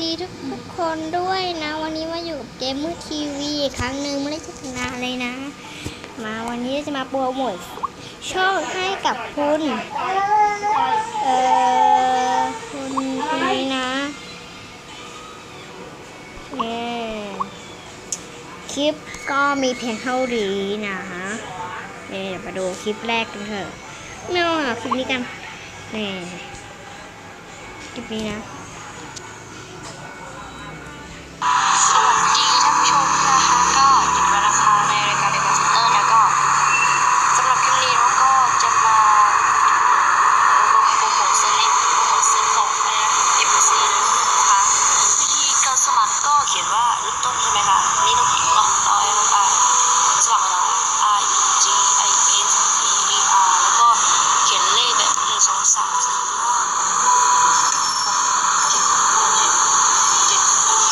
ดีทุกทุกคนด้วยนะ วันนี้มาอยู่กับเกมเมอร์ทีวีอีกครั้งหนึ่งไม่ได้เจอกันนานเลยนะ มาวันนี้จะมาโปรโมทช่องให้กับคุณเอ่อคุณคนนี้นะเนี่ยคลิปก็มีเพียงเท่านี้นะเนี่ยเดี๋ยวมาดูคลิปแรกกันเถอะไม่เอาหาคลิปนี้กันนี่คลิปนี้นะ ไหมคะนี่ต้องเนาะเอาไอ้ลงไปสมัครเรา R E G I S T E R แล้วก็เขียนเลขแบบหนึ่งสองสามสี่ห้าเจ็ดเจ็ด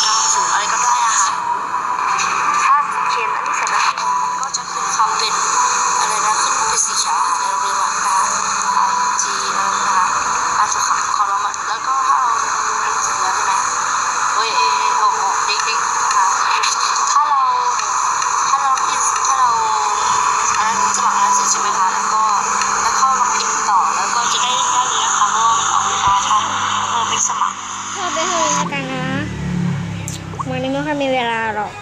เก้าศูนย์อะไรก็ได้อะค่ะ ถ้าเขียนอันนี้เสร็จแล้วมันก็จะขึ้นคำเป็นอะไรนะขึ้นเป็นสีเขียวค่ะเราเรียกว่านะคะ I G เออนะคะอาจจะขับคอร์มันแล้วก็ถ้าเราอันนี้เสร็จแล้วใช่ไหมโอ้ยเอ้ยโอ้โหดิ๊กดิ๊กนะคะถ้าเราถ้าเราพิมพ์ถ้าเราอันนั้นสมัครอันนั้นเสร็จใช่ไหมคะแล้วก็แล้วเข้ามาพิมพ์ต่อแล้วก็จะได้ได้เลยนะคะเพราะว่ามันออกเวลาถ้าเราไปสมัคร ชอบไป เถอะแล้วกันนะวันนี้ไม่ค่อยมีเวลาหรอก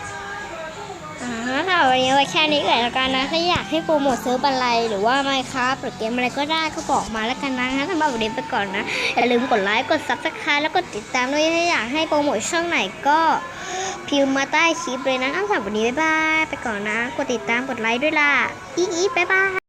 อ่าถ้าวันนี้ไว้แค่นี้ก่อนแล้วกันนะถ้าอยากให้โปรโมทซื้ออะไรหรือว่าไมค์ครับหรือเกมอะไรก็ได้ก็บอกมาแล้วกันนะงั้นสำหรับวันนี้ไปก่อนนะอย่าลืมกดไลค์กดซับสไครต์แล้วก็ติดตามด้วยถ้าอยากให้โปรโมทช่องไหนก็พิมพ์มาใต้คลิปเลยนะสำหรับวันนี้บ๊ายบายไปก่อนนะ กดติดตามกดไลค์ด้วยล่ะอีอีบ๊ายบาย